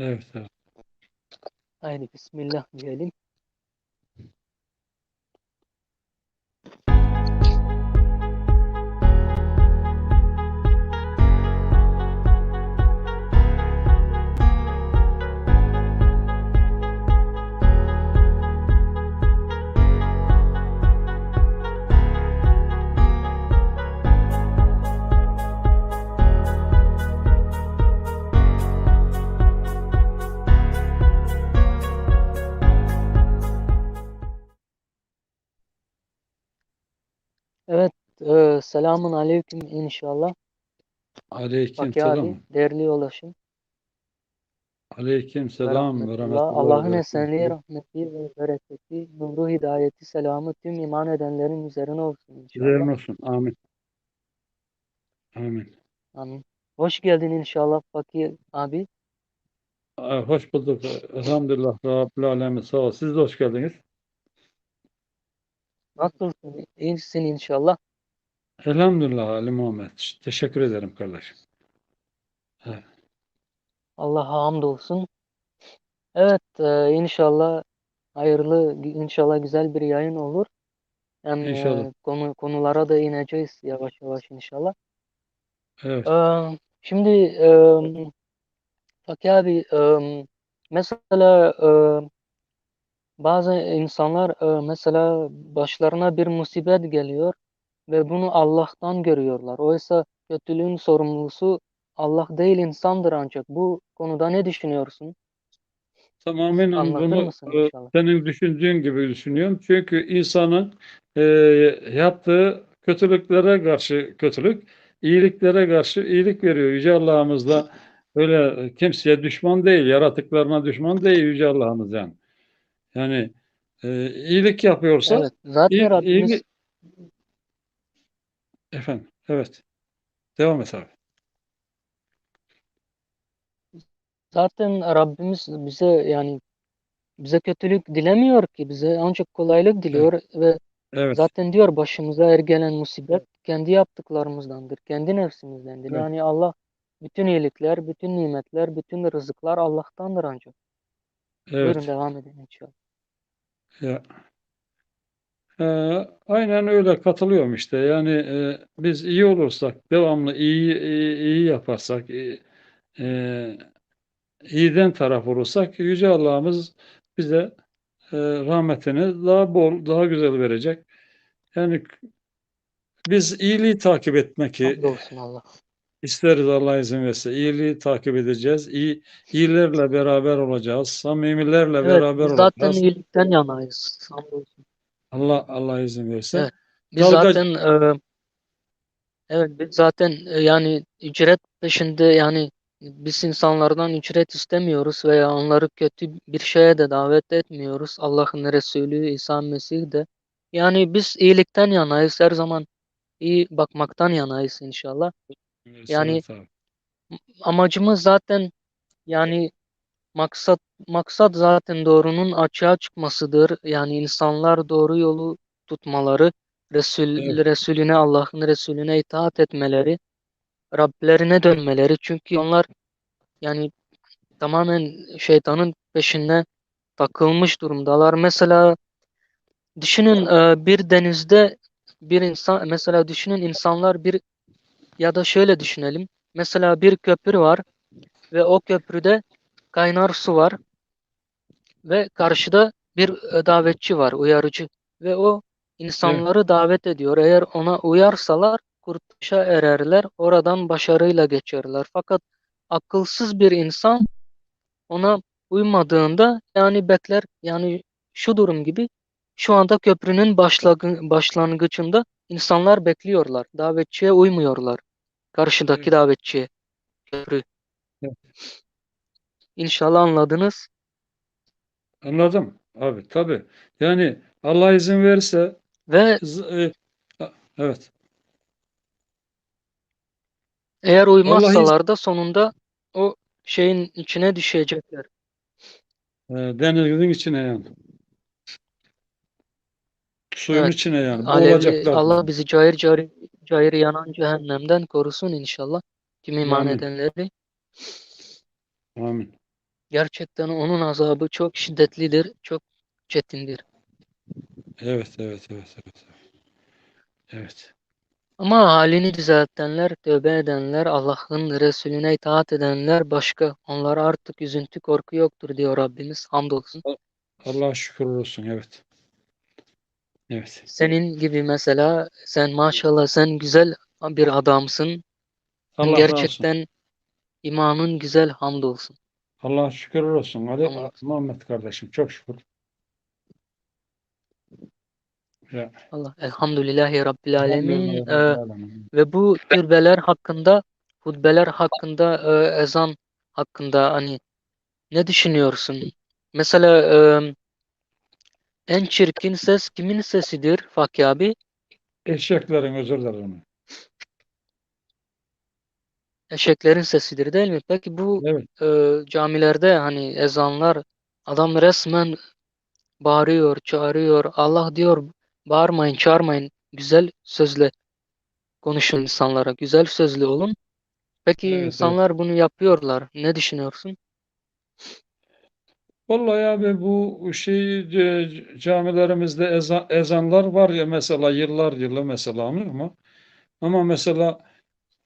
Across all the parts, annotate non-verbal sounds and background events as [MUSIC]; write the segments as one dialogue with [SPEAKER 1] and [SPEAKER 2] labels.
[SPEAKER 1] Evet, evet.
[SPEAKER 2] Haydi Bismillah diyelim. Selamun aleyküm inşallah.
[SPEAKER 1] Aleyküm
[SPEAKER 2] abi,
[SPEAKER 1] selam.
[SPEAKER 2] değerli yoldaşım
[SPEAKER 1] Aleyküm selam ve
[SPEAKER 2] rahmetullah. Allah'ın esenliği, rahmeti ve bereketi, nuru, hidayeti, selamı tüm iman edenlerin üzerine olsun inşallah.
[SPEAKER 1] Üzerine olsun. Amin. Amin.
[SPEAKER 2] Amin. Hoş geldin inşallah Baki abi.
[SPEAKER 1] Aa, Hoş bulduk. Elhamdülillah Rabbil Alemin. Sağ ol. Siz de hoş geldiniz.
[SPEAKER 2] Nasılsın? İyisin inşallah.
[SPEAKER 1] Elhamdülillah Ali Muhammed. Teşekkür ederim kardeşim. Evet.
[SPEAKER 2] Allah'a hamdolsun. Evet, e, inşallah hayırlı, inşallah güzel bir yayın olur. Hem
[SPEAKER 1] İnşallah.
[SPEAKER 2] e, konu konulara da ineceğiz yavaş yavaş inşallah.
[SPEAKER 1] Evet.
[SPEAKER 2] Ee, şimdi e, Baki abi e, mesela e, bazı insanlar e, mesela başlarına bir musibet geliyor ve bunu Allah'tan görüyorlar. Oysa kötülüğün sorumlusu Allah değil insandır ancak. Bu konuda ne düşünüyorsun?
[SPEAKER 1] Tamamen
[SPEAKER 2] Anlatır
[SPEAKER 1] bunu e,
[SPEAKER 2] inşallah?
[SPEAKER 1] senin düşündüğün gibi düşünüyorum. Çünkü insanın e, yaptığı kötülüklere karşı kötülük, iyiliklere karşı iyilik veriyor. Yüce Allah'ımız da öyle kimseye düşman değil, yaratıklarına düşman değil Yüce Allah'ımız yani. Yani e, iyilik yapıyorsa
[SPEAKER 2] Evet, zaten
[SPEAKER 1] iyi,
[SPEAKER 2] Rabbimiz
[SPEAKER 1] iyilik efendim evet devam et abi.
[SPEAKER 2] zaten Rabbimiz bize yani bize kötülük dilemiyor ki bize ancak kolaylık
[SPEAKER 1] Evet,
[SPEAKER 2] diliyor ve
[SPEAKER 1] evet,
[SPEAKER 2] Zaten diyor başımıza her gelen musibet kendi yaptıklarımızdandır, kendi nefsimizdendir.
[SPEAKER 1] evet,
[SPEAKER 2] Yani Allah bütün iyilikler, bütün nimetler, bütün rızıklar Allah'tandır ancak. Buyurun
[SPEAKER 1] evet.
[SPEAKER 2] devam edin inşallah.
[SPEAKER 1] Ya, e, aynen öyle katılıyorum işte. Yani e, biz iyi olursak, devamlı iyi iyi, iyi yaparsak, e, e, iyiden taraf olursak Yüce Allah'ımız bize e, rahmetini daha bol, daha güzel verecek. Yani biz iyiliği takip etmek
[SPEAKER 2] Allah.
[SPEAKER 1] isteriz Allah izin verirse. İyiliği takip edeceğiz. İyi, iyilerle beraber olacağız. Samimilerle
[SPEAKER 2] Evet,
[SPEAKER 1] beraber
[SPEAKER 2] biz zaten
[SPEAKER 1] olacağız.
[SPEAKER 2] iyilikten yanayız. Hamdolsun.
[SPEAKER 1] Allah Allah izin verirse.
[SPEAKER 2] Evet, biz
[SPEAKER 1] Dalga
[SPEAKER 2] zaten e, evet biz zaten e, yani ücret peşinde yani biz insanlardan ücret istemiyoruz veya onları kötü bir şeye de davet etmiyoruz. Allah'ın Resulü İsa Mesih de. Yani biz iyilikten yanayız her zaman. iyi bakmaktan yanayız inşallah. Yani
[SPEAKER 1] Evet abi.
[SPEAKER 2] amacımız zaten yani maksat maksat zaten doğrunun açığa çıkmasıdır. Yani insanlar doğru yolu tutmaları, Resul
[SPEAKER 1] Evet,
[SPEAKER 2] Resulüne Allah'ın Resulüne itaat etmeleri, Rablerine dönmeleri. Çünkü onlar yani tamamen şeytanın peşine takılmış durumdalar. Mesela düşünün e, bir denizde bir insan mesela düşünün insanlar bir ya da şöyle düşünelim. Mesela bir köprü var ve o köprüde kaynar su var ve karşıda bir e, davetçi var, uyarıcı ve o
[SPEAKER 1] evet,
[SPEAKER 2] insanları davet ediyor. Eğer ona uyarsalar kurtuluşa ererler, oradan başarıyla geçerler. Fakat akılsız bir insan ona uymadığında yani bekler yani şu durum gibi şu anda köprünün başlangı- başlangıcında insanlar bekliyorlar. Davetçiye uymuyorlar. Karşıdaki
[SPEAKER 1] evet,
[SPEAKER 2] davetçiye köprü.
[SPEAKER 1] evet.
[SPEAKER 2] İnşallah anladınız.
[SPEAKER 1] Anladım abi tabii. Yani Allah izin verirse
[SPEAKER 2] Ve
[SPEAKER 1] e, evet.
[SPEAKER 2] eğer uymazsalar da sonunda o şeyin içine düşecekler.
[SPEAKER 1] e, denizin içine yani. Suyun
[SPEAKER 2] Evet.
[SPEAKER 1] içine yani.
[SPEAKER 2] Alevli
[SPEAKER 1] Boğulacaklar.
[SPEAKER 2] Allah bizi cayır cayır, cayır yanan cehennemden korusun inşallah. Tüm iman
[SPEAKER 1] Amin.
[SPEAKER 2] edenleri.
[SPEAKER 1] Amin.
[SPEAKER 2] Gerçekten onun azabı çok şiddetlidir, çok çetindir.
[SPEAKER 1] Evet, evet, evet, evet. Evet.
[SPEAKER 2] Ama halini düzeltenler, tövbe edenler, Allah'ın Resulüne itaat edenler başka. Onlara artık üzüntü, korku yoktur diyor Rabbimiz. Hamdolsun.
[SPEAKER 1] Allah'a şükür olsun. Evet. Evet.
[SPEAKER 2] Senin gibi mesela sen maşallah sen güzel bir adamsın.
[SPEAKER 1] Allah razı olsun.
[SPEAKER 2] Gerçekten imanın güzel hamdolsun.
[SPEAKER 1] Allah'a şükür olsun. Ali
[SPEAKER 2] Tamam.
[SPEAKER 1] Muhammed kardeşim çok şükür. Ya,
[SPEAKER 2] Allah elhamdülillahi Rabbil Alemin. Ee, ve bu türbeler hakkında, hutbeler hakkında, e, ezan hakkında hani ne düşünüyorsun? Mesela e, en çirkin ses kimin sesidir Fakki abi?
[SPEAKER 1] Eşeklerin özür dilerim.
[SPEAKER 2] Eşeklerin sesidir değil mi? Peki bu
[SPEAKER 1] Evet.
[SPEAKER 2] e, camilerde hani ezanlar adam resmen bağırıyor, çağırıyor. Allah diyor bağırmayın, çağırmayın. Güzel sözle konuşun insanlara. Güzel sözlü olun. Peki
[SPEAKER 1] Evet, evet.
[SPEAKER 2] insanlar bunu yapıyorlar. Ne düşünüyorsun?
[SPEAKER 1] Vallahi abi bu şey e, camilerimizde ezan, ezanlar var ya mesela yıllar yılı mesela anlıyor musun? Ama mesela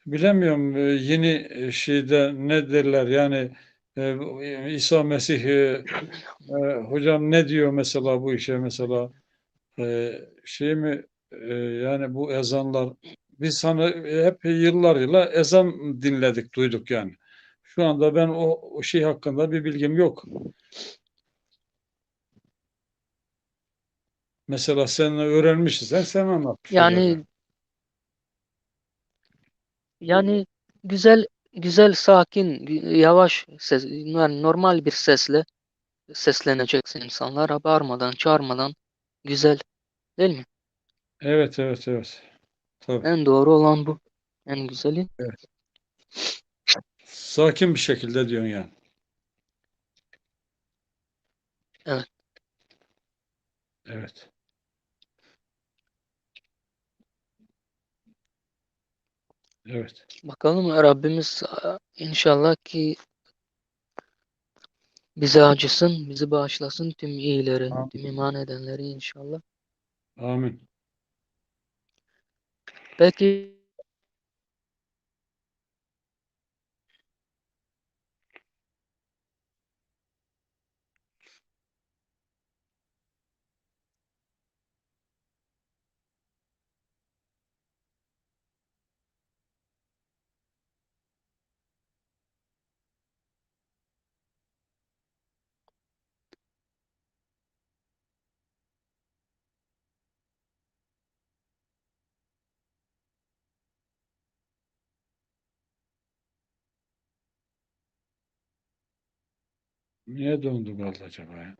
[SPEAKER 1] bilemiyorum e, yeni e, şeyde ne derler yani e, İsa Mesih e, e, hocam ne diyor mesela bu işe mesela e, şey mi e, yani bu ezanlar biz hani hep yıllar yıla ezan dinledik duyduk yani. Şu anda ben o, o şey hakkında bir bilgim yok. Mesela sen öğrenmişsen sen anlat. bir şeyler
[SPEAKER 2] Yani
[SPEAKER 1] yani.
[SPEAKER 2] güzel güzel sakin yavaş ses yani normal bir sesle sesleneceksin insanlara bağırmadan çağırmadan güzel değil mi?
[SPEAKER 1] Evet evet evet. Tabii.
[SPEAKER 2] En doğru olan bu. En güzeli.
[SPEAKER 1] Evet. Sakin bir şekilde diyorsun yani.
[SPEAKER 2] Evet.
[SPEAKER 1] Evet. Evet.
[SPEAKER 2] Bakalım Rabbimiz inşallah ki bize acısın, bizi bağışlasın tüm iyileri,
[SPEAKER 1] Amin.
[SPEAKER 2] tüm iman edenleri inşallah.
[SPEAKER 1] Amin.
[SPEAKER 2] Peki
[SPEAKER 1] Niye döndü kaldı acaba ya?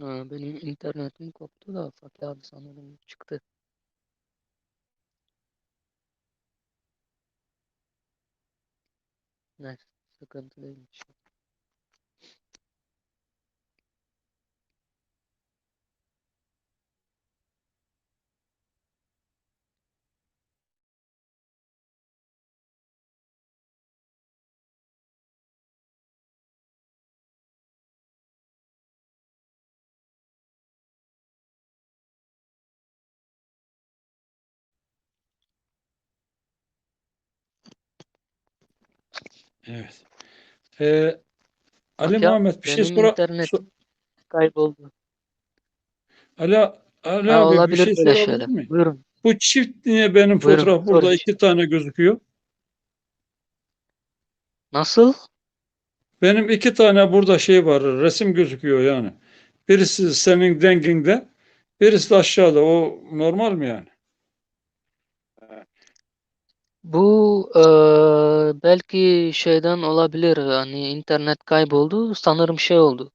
[SPEAKER 2] Ha, benim internetim koptu da Fatih abi sanırım çıktı. Neyse sıkıntı değilmiş.
[SPEAKER 1] Evet. Ee, Ali
[SPEAKER 2] abi,
[SPEAKER 1] Muhammed bir şey
[SPEAKER 2] benim
[SPEAKER 1] sora
[SPEAKER 2] internet
[SPEAKER 1] so-
[SPEAKER 2] kayboldu.
[SPEAKER 1] Ali, Ali
[SPEAKER 2] Ha,
[SPEAKER 1] abi bir
[SPEAKER 2] olabilir
[SPEAKER 1] şey
[SPEAKER 2] böyle
[SPEAKER 1] sorabilir
[SPEAKER 2] şeyler.
[SPEAKER 1] miyim?
[SPEAKER 2] Buyurun.
[SPEAKER 1] Bu çift niye benim
[SPEAKER 2] Buyurun,
[SPEAKER 1] fotoğraf burada
[SPEAKER 2] sorun.
[SPEAKER 1] iki tane gözüküyor?
[SPEAKER 2] Nasıl?
[SPEAKER 1] Benim iki tane burada şey var, resim gözüküyor yani. Birisi senin denginde, birisi de aşağıda. O normal mi yani?
[SPEAKER 2] Bu eee, belki şeyden olabilir. Hani internet kayboldu. Sanırım şey oldu.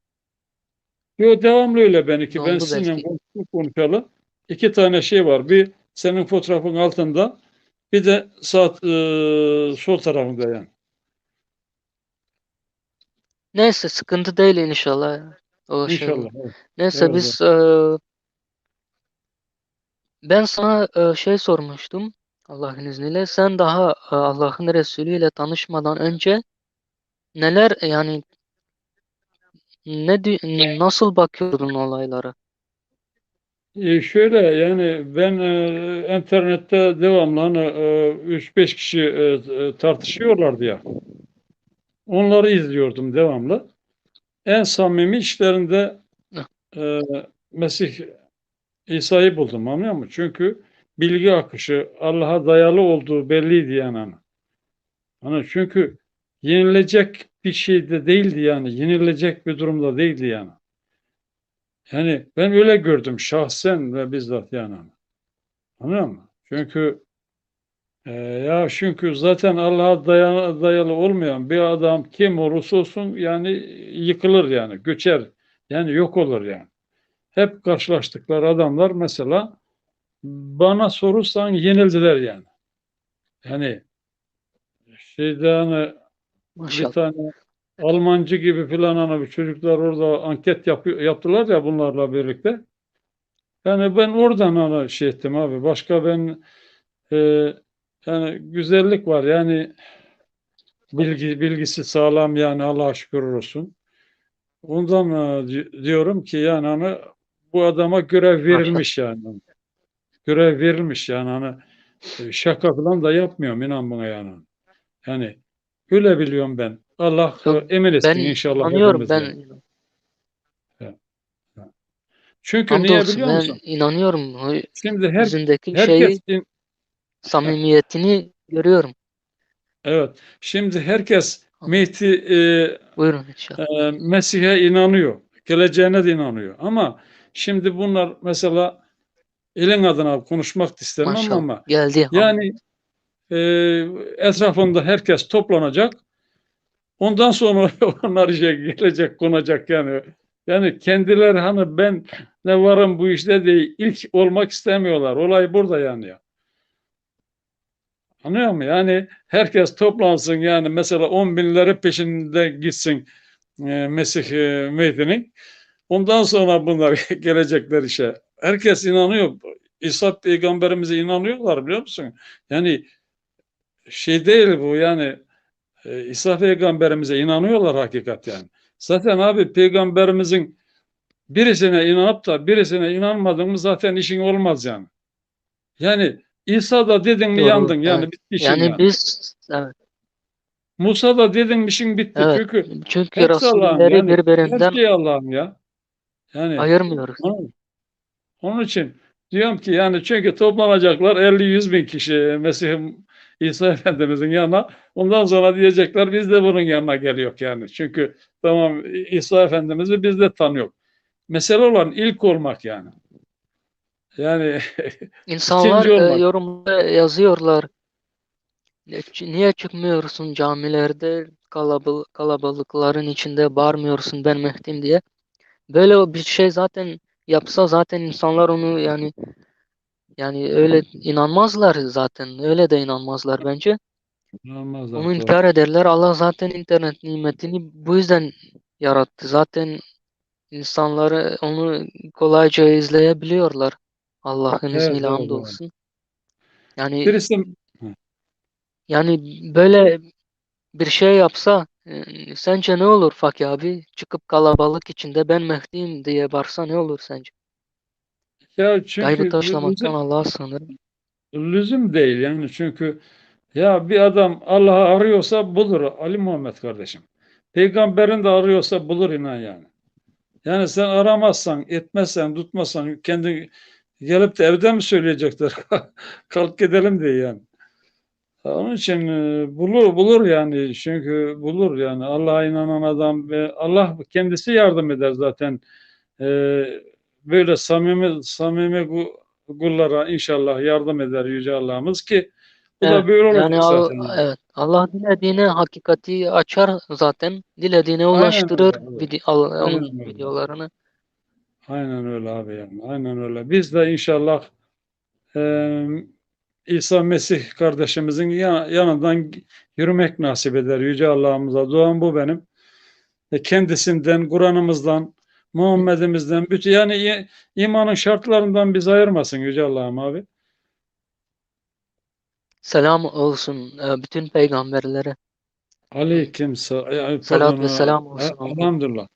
[SPEAKER 1] Yo devamlı öyle benimki. Ben
[SPEAKER 2] oldu
[SPEAKER 1] sizinle
[SPEAKER 2] belki?
[SPEAKER 1] konuştuk konuşalı. İki tane şey var. Bir senin fotoğrafın altında, bir de saat eee, sol tarafında yani.
[SPEAKER 2] Neyse sıkıntı değil inşallah. O şey
[SPEAKER 1] İnşallah. Evet.
[SPEAKER 2] Neyse
[SPEAKER 1] Evet,
[SPEAKER 2] biz eee, ben sana eee, şey sormuştum. Allah'ın izniyle. Sen daha eee, Allah'ın Resulü ile tanışmadan önce neler yani ne nasıl bakıyordun olaylara?
[SPEAKER 1] E, şöyle yani ben e, internette devamlı hani e, 3-5 kişi e, e, tartışıyorlardı ya. Onları izliyordum devamlı. En samimi işlerinde e, Mesih İsa'yı buldum anlıyor musun? Çünkü bilgi akışı Allah'a dayalı olduğu belliydi yani. Hani. Hani çünkü yenilecek bir şey de değildi yani. Yenilecek bir durumda değildi yani. Yani ben öyle gördüm şahsen ve bizzat yani. Anlıyor musun? Çünkü e, ya çünkü zaten Allah'a dayalı, dayalı olmayan bir adam kim olursa olsun yani yıkılır yani, göçer. Yani yok olur yani. Hep karşılaştıkları adamlar mesela bana sorursan yenildiler yani. Yani şeyde hani bir
[SPEAKER 2] Maşallah.
[SPEAKER 1] tane Almancı gibi filan hani bir çocuklar orada anket yapıyor, yaptılar ya bunlarla birlikte. Yani ben oradan hani şey ettim abi. Başka ben e, yani güzellik var yani bilgi bilgisi sağlam yani Allah'a şükür olsun. Ondan e, di- diyorum ki yani hani bu adama görev verilmiş yani. Görev verilmiş yani hani e, şaka falan da yapmıyorum inan buna yani. Yani öyle biliyorum ben. Allah
[SPEAKER 2] Yok,
[SPEAKER 1] emin etsin
[SPEAKER 2] Ben
[SPEAKER 1] inşallah
[SPEAKER 2] inanıyorum
[SPEAKER 1] yani.
[SPEAKER 2] ben
[SPEAKER 1] Çünkü niye
[SPEAKER 2] hamdolsun
[SPEAKER 1] biliyor
[SPEAKER 2] ben
[SPEAKER 1] musun?
[SPEAKER 2] inanıyorum. O
[SPEAKER 1] Şimdi her,
[SPEAKER 2] yüzündeki
[SPEAKER 1] herkes
[SPEAKER 2] şeyi
[SPEAKER 1] in-
[SPEAKER 2] samimiyetini görüyorum.
[SPEAKER 1] evet şimdi herkes. Mehdi e,
[SPEAKER 2] Buyurun inşallah.
[SPEAKER 1] e, Mesih'e inanıyor. Geleceğine de inanıyor. Ama şimdi bunlar mesela elin adına konuşmak istemem
[SPEAKER 2] Maşallah.
[SPEAKER 1] ama
[SPEAKER 2] Geldi.
[SPEAKER 1] yani e, etrafında herkes toplanacak. Ondan sonra [LAUGHS] onlar işe gelecek, konacak yani. Yani kendileri hani ben ne varım bu işte değil. ilk olmak istemiyorlar. Olay burada yani ya. Anlıyor musun? Yani herkes toplansın yani mesela on binleri peşinde gitsin e, Mesih e, Mehdi'nin. Ondan sonra bunlar [LAUGHS] gelecekler işe. Herkes inanıyor. İsa peygamberimize inanıyorlar biliyor musun? Yani şey değil bu yani e, İsa peygamberimize inanıyorlar hakikat yani. Zaten abi peygamberimizin birisine inanıp da birisine inanmadın mı zaten işin olmaz yani. Yani İsa da dedin mi
[SPEAKER 2] Doğru,
[SPEAKER 1] yandın yani
[SPEAKER 2] evet.
[SPEAKER 1] bitti işin
[SPEAKER 2] Yani
[SPEAKER 1] yani.
[SPEAKER 2] biz evet,
[SPEAKER 1] Musa da dedin mi işin bitti.
[SPEAKER 2] evet.
[SPEAKER 1] Çünkü
[SPEAKER 2] Çünkü Resulleri
[SPEAKER 1] yani her
[SPEAKER 2] birbirinden
[SPEAKER 1] şey Allah'ın ya. Yani
[SPEAKER 2] ayırmıyoruz.
[SPEAKER 1] onun, onun için diyorum ki yani çünkü toplanacaklar 50-100 bin kişi Mesih'im İsa [LAUGHS] Efendimizin yanına. Ondan sonra diyecekler biz de bunun yanına geliyor yani. Çünkü tamam İsa Efendimiz'i biz de tanıyor. Mesele olan ilk olmak yani. Yani [LAUGHS]
[SPEAKER 2] İnsanlar e,
[SPEAKER 1] olmak.
[SPEAKER 2] yorumda yazıyorlar. "Ne- Niye çıkmıyorsun camilerde kalabalıkların içinde bağırmıyorsun ben Mehdi'yim diye. böyle bir şey zaten yapsa zaten insanlar onu yani yani öyle inanmazlar zaten. Öyle de inanmazlar bence.
[SPEAKER 1] İnanmazlar.
[SPEAKER 2] Onu inkar ederler. Allah zaten internet nimetini bu yüzden yarattı. Zaten insanları onu kolayca izleyebiliyorlar. Allah'ın
[SPEAKER 1] Evet,
[SPEAKER 2] izniyle
[SPEAKER 1] evet.
[SPEAKER 2] hamdolsun. Yani
[SPEAKER 1] Birisi
[SPEAKER 2] yani böyle bir şey yapsa e, sence ne olur Fakir abi? Çıkıp kalabalık içinde ben Mehdi'yim diye bağırsa ne olur sence?
[SPEAKER 1] ya
[SPEAKER 2] Gaybı
[SPEAKER 1] çünkü
[SPEAKER 2] taşlamaktan
[SPEAKER 1] lüzum,
[SPEAKER 2] Allah'a sığınırım.
[SPEAKER 1] lüzum değil yani çünkü ya bir adam Allah'ı arıyorsa bulur Ali Muhammed kardeşim. Peygamberin de arıyorsa bulur inan yani. Yani sen aramazsan, etmezsen, tutmazsan kendi gelip de evde mi söyleyecekler? [LAUGHS] Kalk gidelim diye yani. Onun için e, bulur bulur yani çünkü bulur yani Allah'a inanan adam ve Allah kendisi yardım eder zaten. E, böyle samimi samimi kullara inşallah yardım eder yüce Allah'ımız ki bu
[SPEAKER 2] Evet,
[SPEAKER 1] da böyle olacak
[SPEAKER 2] yani
[SPEAKER 1] zaten.
[SPEAKER 2] evet Allah dilediğine hakikati açar zaten. Dilediğine ulaştırır
[SPEAKER 1] öyle, evet.
[SPEAKER 2] vide- al-
[SPEAKER 1] Aynen
[SPEAKER 2] onun
[SPEAKER 1] öyle.
[SPEAKER 2] videolarını.
[SPEAKER 1] Aynen öyle abi yani. Aynen öyle. Biz de inşallah e, İsa Mesih kardeşimizin ya- yanından yürümek nasip eder Yüce Allah'ımıza. Duam bu benim. E, kendisinden, Kur'an'ımızdan, Muhammed'imizden, bütün yani imanın şartlarından bizi ayırmasın Yüce Allah'ım abi.
[SPEAKER 2] Selam olsun e, bütün peygamberlere.
[SPEAKER 1] Aleyküm e,
[SPEAKER 2] Salat
[SPEAKER 1] pardon,
[SPEAKER 2] ve selam olsun
[SPEAKER 1] elhamdülillah.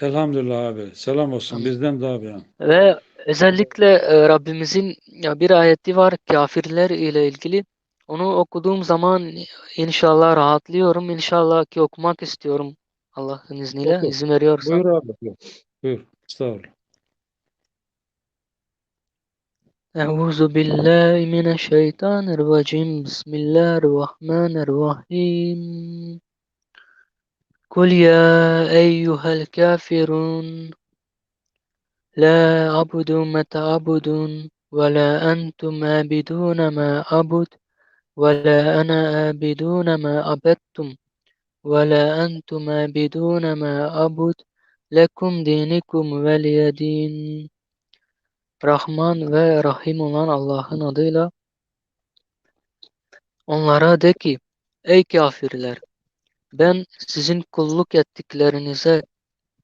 [SPEAKER 1] Elhamdülillah abi. Selam olsun
[SPEAKER 2] Amin.
[SPEAKER 1] bizden de abi yani.
[SPEAKER 2] Ve özellikle e, Rabbimizin ya bir ayeti var kafirler ile ilgili. Onu okuduğum zaman inşallah rahatlıyorum. İnşallah ki okumak istiyorum Allah'ın izniyle
[SPEAKER 1] Oku.
[SPEAKER 2] izin veriyorsan.
[SPEAKER 1] Buyur abi. Buyur. Buyur. Estağfurullah.
[SPEAKER 2] أعوذ بالله من الشيطان الرجيم بسم الله الرحمن الرحيم Kul ya eyyuhel kafirun La abudu meta abudun ve la entum abidun ma abud ve la ana abidun ma abettum ve la entum abidun ma abud lekum dinikum veliyedin Rahman ve Rahim olan Allah'ın adıyla onlara de ki ey kafirler ben sizin kulluk ettiklerinize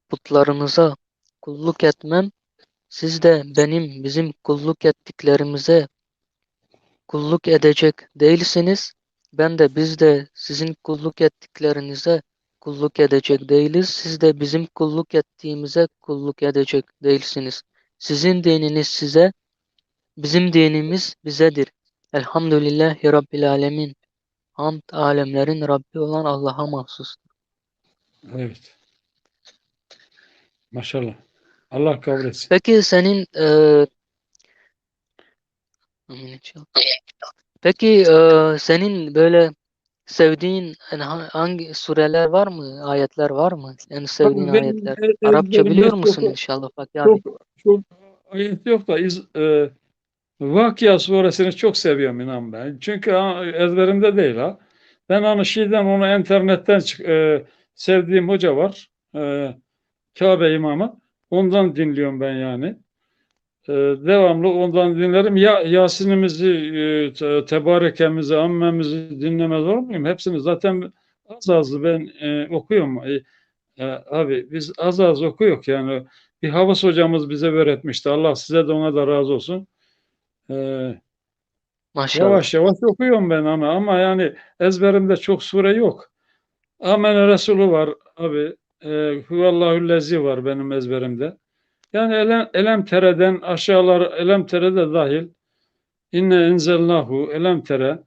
[SPEAKER 2] putlarınıza kulluk etmem siz de benim bizim kulluk ettiklerimize kulluk edecek değilsiniz ben de biz de sizin kulluk ettiklerinize kulluk edecek değiliz siz de bizim kulluk ettiğimize kulluk edecek değilsiniz sizin dininiz size Bizim dinimiz bizedir. Elhamdülillahi Rabbil Alemin. Hamd alemlerin Rabbi olan Allah'a mahsustur.
[SPEAKER 1] Evet. Maşallah. Allah kabul etsin.
[SPEAKER 2] Peki senin inşallah. Peki eee, senin böyle sevdiğin yani ha- hangi sureler var mı? Ayetler var mı? En sevdiğin
[SPEAKER 1] benim
[SPEAKER 2] ayetler.
[SPEAKER 1] e-
[SPEAKER 2] Arapça
[SPEAKER 1] ezberimde
[SPEAKER 2] biliyor
[SPEAKER 1] çok,
[SPEAKER 2] musun inşallah Fakir abi?
[SPEAKER 1] çok, çok ayet yok da iz, e, Vakıa suresini çok seviyorum inan ben. Çünkü ezberimde değil ha. Ben onu şeyden onu internetten e, sevdiğim hoca var. E, Kabe imamı. Ondan dinliyorum ben yani. E, devamlı ondan dinlerim. Ya Yasin'imizi, e, te- Tebarekemizi, Ammemizi dinlemez olur muyum? Hepsini zaten az az ben e, okuyorum. E, e, abi biz az az okuyoruz yani. Bir Havas hocamız bize öğretmişti. Allah size de ona da razı olsun. Ee,
[SPEAKER 2] Maşallah.
[SPEAKER 1] yavaş yavaş okuyorum ben ama ama yani ezberimde çok sure yok. Amen Resulü var abi. E, Huvallahüllezi var benim ezberimde. Yani elem, elem tereden aşağılar elem tere de dahil. İnne enzelnahu elem tere.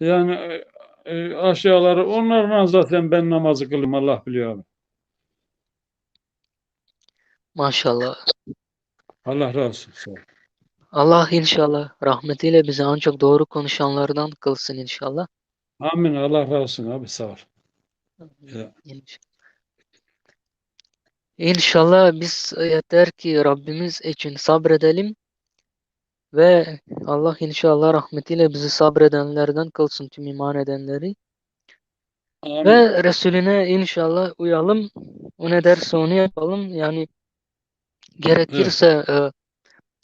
[SPEAKER 1] Yani e, aşağıları onlarla zaten ben namazı kılıyorum Allah biliyor abi.
[SPEAKER 2] Maşallah.
[SPEAKER 1] Allah razı olsun.
[SPEAKER 2] Allah inşallah rahmetiyle bizi ancak doğru konuşanlardan kılsın inşallah.
[SPEAKER 1] Amin. Allah razı olsun abi sağ ol. Ya.
[SPEAKER 2] İnş- İnşallah biz yeter ki Rabbimiz için sabredelim ve Allah inşallah rahmetiyle bizi sabredenlerden kılsın tüm iman edenleri
[SPEAKER 1] Amin.
[SPEAKER 2] ve Resulüne inşallah uyalım. O ne derse onu yapalım. Yani gerekirse e,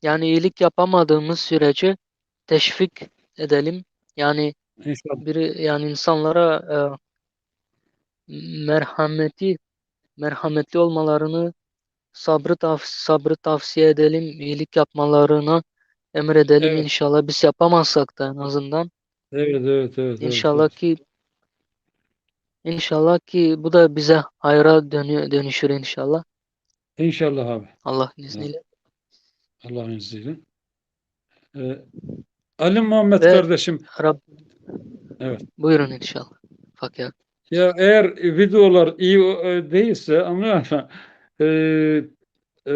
[SPEAKER 2] yani iyilik yapamadığımız sürece teşvik edelim. Yani
[SPEAKER 1] İnşallah.
[SPEAKER 2] biri yani insanlara e, merhameti merhametli olmalarını sabrı tavs sabrı tavsiye edelim, iyilik yapmalarını emredelim
[SPEAKER 1] Evet.
[SPEAKER 2] inşallah. Biz yapamazsak da en azından
[SPEAKER 1] Evet, evet, evet, evet,
[SPEAKER 2] inşallah
[SPEAKER 1] evet.
[SPEAKER 2] ki inşallah ki bu da bize hayra dönü dönüşür inşallah.
[SPEAKER 1] İnşallah abi.
[SPEAKER 2] Allah'ın izniyle.
[SPEAKER 1] Allah'ın izniyle. Ee, Ali Muhammed
[SPEAKER 2] Ve-
[SPEAKER 1] kardeşim,
[SPEAKER 2] Rab
[SPEAKER 1] evet.
[SPEAKER 2] buyurun inşallah. Fakir.
[SPEAKER 1] Ya eğer videolar iyi e, değilse anlıyor? [LAUGHS] Ee, e,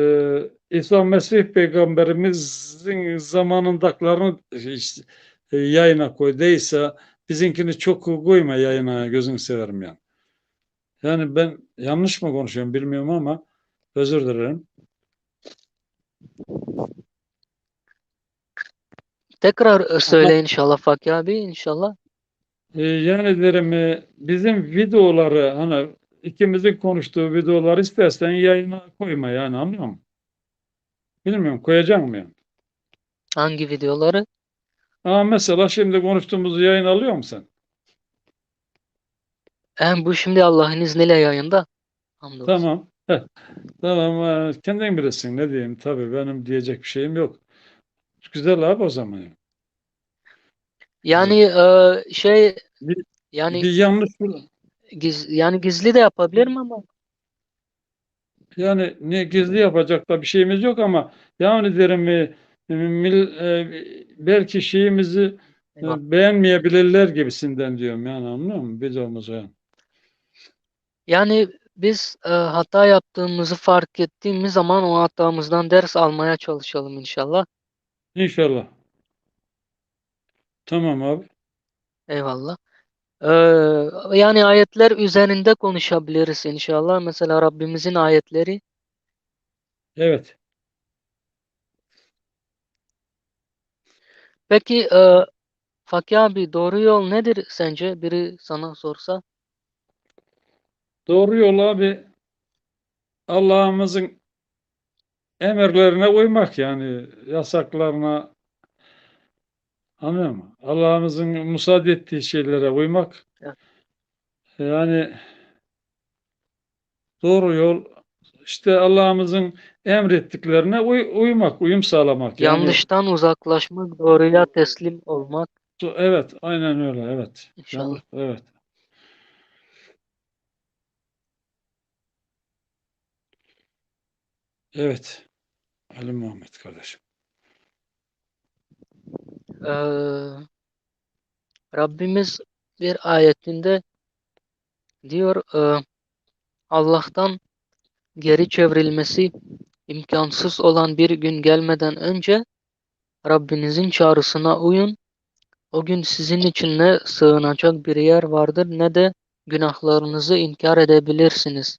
[SPEAKER 1] İsa Mesih peygamberimizin zamanındakilerini işte, e, yayına koy değilse bizimkini çok koyma yayına gözünü severim yani. Yani ben yanlış mı konuşuyorum bilmiyorum ama özür dilerim.
[SPEAKER 2] Tekrar söyle inşallah Fakir abi inşallah.
[SPEAKER 1] Ee, yani derim e, bizim videoları hani ikimizin konuştuğu videoları istersen yayına koyma yani anlıyor musun? Bilmiyorum koyacak mı yani?
[SPEAKER 2] Hangi videoları?
[SPEAKER 1] Ama mesela şimdi konuştuğumuzu yayın alıyor musun
[SPEAKER 2] Hem bu şimdi Allah'ın izniyle yayında. Hamdolsun.
[SPEAKER 1] Tamam. Tamam. e, Kendin bilirsin ne diyeyim. Tabii benim diyecek bir şeyim yok. Güzel abi o zaman. yani.
[SPEAKER 2] E, şey
[SPEAKER 1] Bir,
[SPEAKER 2] yani
[SPEAKER 1] bir yanlış
[SPEAKER 2] giz, yani gizli de yapabilirim ama
[SPEAKER 1] yani ne gizli yapacak da bir şeyimiz yok ama yani derim e, mil- e, belki şeyimizi e,
[SPEAKER 2] Eyvallah.
[SPEAKER 1] beğenmeyebilirler gibisinden diyorum yani anlıyor musun? Videomuzu yani.
[SPEAKER 2] yani biz e, hata yaptığımızı fark ettiğimiz zaman o hatamızdan ders almaya çalışalım inşallah.
[SPEAKER 1] İnşallah. Tamam abi.
[SPEAKER 2] Eyvallah. Ee, yani ayetler üzerinde konuşabiliriz inşallah. Mesela Rabbimizin ayetleri.
[SPEAKER 1] Evet.
[SPEAKER 2] Peki e, Fakir abi doğru yol nedir sence? Biri sana sorsa.
[SPEAKER 1] Doğru yol abi Allah'ımızın emirlerine uymak yani yasaklarına anlıyor musun? Allah'ımızın müsaade ettiği şeylere uymak. Yani doğru yol işte Allah'ımızın emrettiklerine uy- uymak, uyum sağlamak. Yani
[SPEAKER 2] Yanlıştan uzaklaşmak, doğruya teslim olmak
[SPEAKER 1] evet, aynen öyle, evet.
[SPEAKER 2] inşallah.
[SPEAKER 1] Evet. Evet. Ali Muhammed kardeşim.
[SPEAKER 2] Ee, Rabbimiz bir ayetinde diyor e, Allah'tan geri çevrilmesi imkansız olan bir gün gelmeden önce Rabbinizin çağrısına uyun. O gün sizin için ne sığınacak bir yer vardır ne de günahlarınızı inkar edebilirsiniz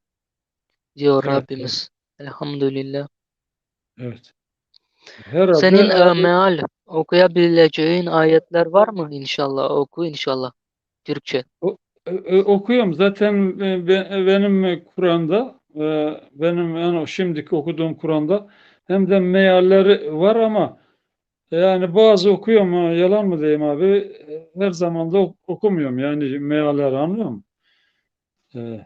[SPEAKER 2] diyor
[SPEAKER 1] Evet,
[SPEAKER 2] Rabbimiz. Elhamdülillah.
[SPEAKER 1] Evet. Herhalde
[SPEAKER 2] Senin e, meal okuyabileceğin ayetler var mı inşallah? Oku inşallah. Türkçe.
[SPEAKER 1] E, e, okuyorum zaten e, be- benim Kur'an'da e, benim yani şimdiki okuduğum Kur'an'da hem de mealleri var ama yani bazı okuyorum yalan mı diyeyim abi e, her zaman da ok- okumuyorum yani mealleri anlıyor musun? E,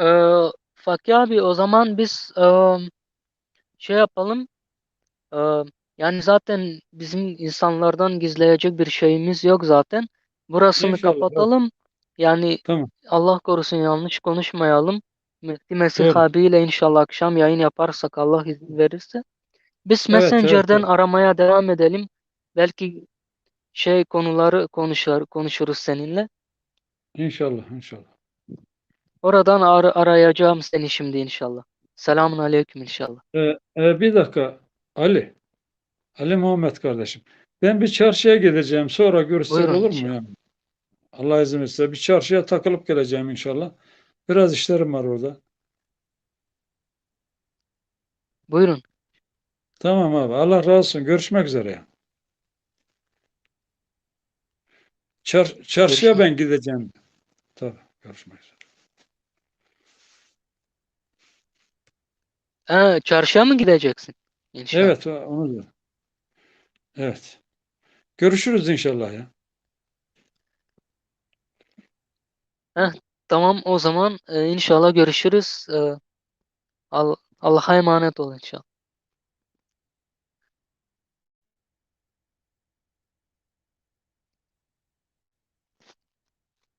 [SPEAKER 2] Ee, Fakir abi o zaman biz e, şey yapalım. E, yani zaten bizim insanlardan gizleyecek bir şeyimiz yok zaten. Burasını
[SPEAKER 1] İnşallah, evet.
[SPEAKER 2] kapatalım. Yani
[SPEAKER 1] Tamam.
[SPEAKER 2] Allah korusun yanlış konuşmayalım. Mehdi Mesih
[SPEAKER 1] Doğru.
[SPEAKER 2] abiyle inşallah akşam yayın yaparsak Allah izin verirse. Biz
[SPEAKER 1] Evet, evet,
[SPEAKER 2] Messenger'den
[SPEAKER 1] evet.
[SPEAKER 2] aramaya devam edelim. Belki şey konuları konuşur, konuşuruz seninle.
[SPEAKER 1] İnşallah, inşallah.
[SPEAKER 2] Oradan ar- arayacağım seni şimdi inşallah. Selamun aleyküm inşallah.
[SPEAKER 1] E, e, bir dakika Ali, Ali Muhammed kardeşim. Ben bir çarşıya gideceğim sonra görüşsek
[SPEAKER 2] Buyurun
[SPEAKER 1] olur mu
[SPEAKER 2] inşallah.
[SPEAKER 1] yani? Allah izin verirse bir çarşıya takılıp geleceğim inşallah. Biraz işlerim var orada.
[SPEAKER 2] Buyurun.
[SPEAKER 1] Tamam abi. Allah razı olsun. Görüşmek üzere. Çar çarşıya
[SPEAKER 2] Görüşmek-
[SPEAKER 1] ben gideceğim. Görüşmek üzere.
[SPEAKER 2] Ha, çarşıya mı gideceksin? İnşallah.
[SPEAKER 1] Evet, onu diyorum. Evet. Görüşürüz inşallah ya.
[SPEAKER 2] Tamam o zaman e, inşallah görüşürüz. E, Al- Allah'a emanet ol inşallah.